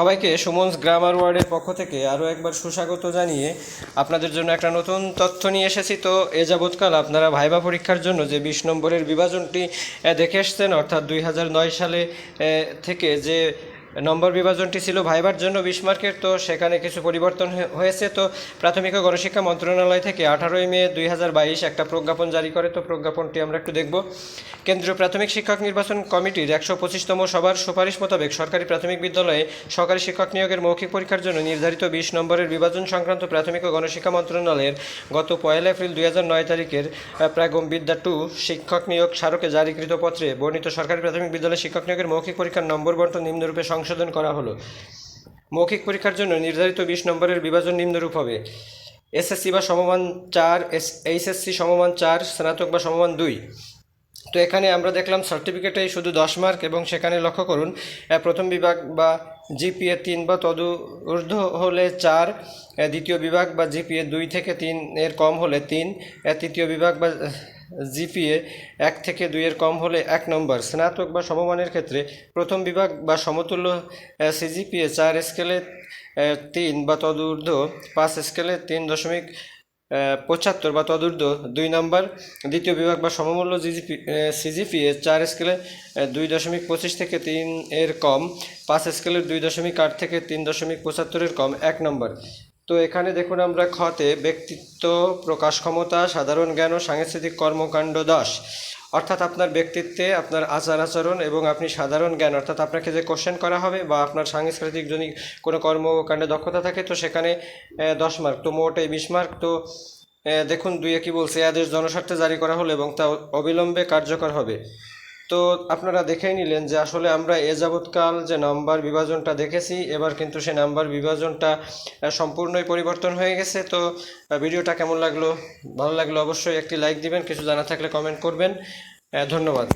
সবাইকে সুমনস গ্রামার ওয়ার্ডের পক্ষ থেকে আরও একবার সুস্বাগত জানিয়ে আপনাদের জন্য একটা নতুন তথ্য নিয়ে এসেছি। তো এ যাবৎকাল আপনারা ভাইবা পরীক্ষার জন্য যে বিশ নম্বরের বিভাজনটি দেখে এসছেন, অর্থাৎ দুই হাজার নয় সালে থেকে যে নম্বর বিভাজনটি ছিল ভাইবার জন্য বিশ মার্কের, তো সেখানে কিছু পরিবর্তন হয়ে- হয়েছে। তো প্রাথমিক ও গণশিক্ষা মন্ত্রণালয় থেকে আঠারোই মে দুই হাজার বাইশ একটা প্রজ্ঞাপন জারি করে, তো প্রজ্ঞাপনটি আমরা একটু দেখব। কেন্দ্রীয় প্রাথমিক শিক্ষক নির্বাচন কমিটির একশো পঁচিশতম সভার সুপারিশ মোতাবেক সরকারি প্রাথমিক বিদ্যালয়ে সরকারি শিক্ষক নিয়োগের মৌখিক পরীক্ষার জন্য নির্ধারিত বিশ নম্বরের বিভাজন সংক্রান্ত প্রাথমিক ও গণশিক্ষা মন্ত্রণালয়ের গত পয়লা এপ্রিল দুই হাজার নয় তারিখের প্রাগম বিদ্যা টু শিক্ষক নিয়োগ স্মারকে জারিকৃত পত্রে বর্ণিত সরকারি প্রাথমিক বিদ্যালয়ে শিক্ষক নিয়োগের মৌখিক পরীক্ষার নম্বর বন্টন নিম্নরূপে সংশোধন করা হলো। মৌখিক পরীক্ষার জন্য নির্ধারিত বিশ নম্বরের বিভাজন নিম্নরূপ হবে। এসএসসি বা সমমান চার, এস, এইচএসসি সমমান চার, স্নাতক বা সমমান দুই। তো এখানে আমরা দেখলাম সার্টিফিকেটে শুধু দশ মার্ক এবং সেখানে লক্ষ্য করুন প্রথম বিভাগ বা জিপিএ তিন বা তদু ঊর্ধ্ব হলে চার দ্বিতীয় বিভাগ বা জিপিএ দুই থেকে তিন এর কম হলে তিন তৃতীয় বিভাগ বা জিপিএ এক থেকে দুইয়ের কম হলে এক নম্বর। স্নাতক বা সমমানের ক্ষেত্রে প্রথম বিভাগ বা সমতুল্য সিজিপিএ চার স্কেলে তিন বা তদূর্ধ্ব পাঁচ স্কেলে তিন দশমিক পঁচাত্তর বা তদূর্ধ্ব দুই নম্বর। দ্বিতীয় বিভাগ বা সমমূল্য জিজিপি সিজিপিএ চার স্কেলে দুই দশমিক পঁচিশ থেকে তিন এর কম, পাঁচ স্কেলের দুই দশমিক আট থেকে তিন দশমিক পঁচাত্তরের কম, এক নম্বর। তো এখানে দেখুন আমরা খতে ব্যক্তিত্ব প্রকাশ ক্ষমতা সাধারণ জ্ঞান ও সাংস্কৃতিক কর্মকাণ্ড দশ। অর্থাৎ আপনার ব্যক্তিত্বে আপনার আচার আচরণ এবং আপনি সাধারণ জ্ঞান, অর্থাৎ আপনাকে যে কোশ্চেন করা হবে বা আপনার সাংস্কৃতিক যদি কোনো কর্মকাণ্ডে দক্ষতা থাকে তো সেখানে দশ মার্ক তো মোট এই বিশ মার্ক তো দেখুন দুই কি বলছে, আদেশ জনস্বার্থে জারি করা হলো এবং তা অবিলম্বে কার্যকর হবে। তো আপনারা দেখেই নিলেন যে আসলে আমরা এ যাবৎকাল যে নাম্বার বিভাজনটা দেখেছি, এবার কিন্তু সে নাম্বার বিভাজনটা সম্পূর্ণই পরিবর্তন হয়ে গেছে। তো ভিডিওটা কেমন লাগল? ভালো লাগল অবশ্যই একটি লাইক দিবেন, কিছু জানা থাকলে কমেন্ট করবেন। ধন্যবাদ।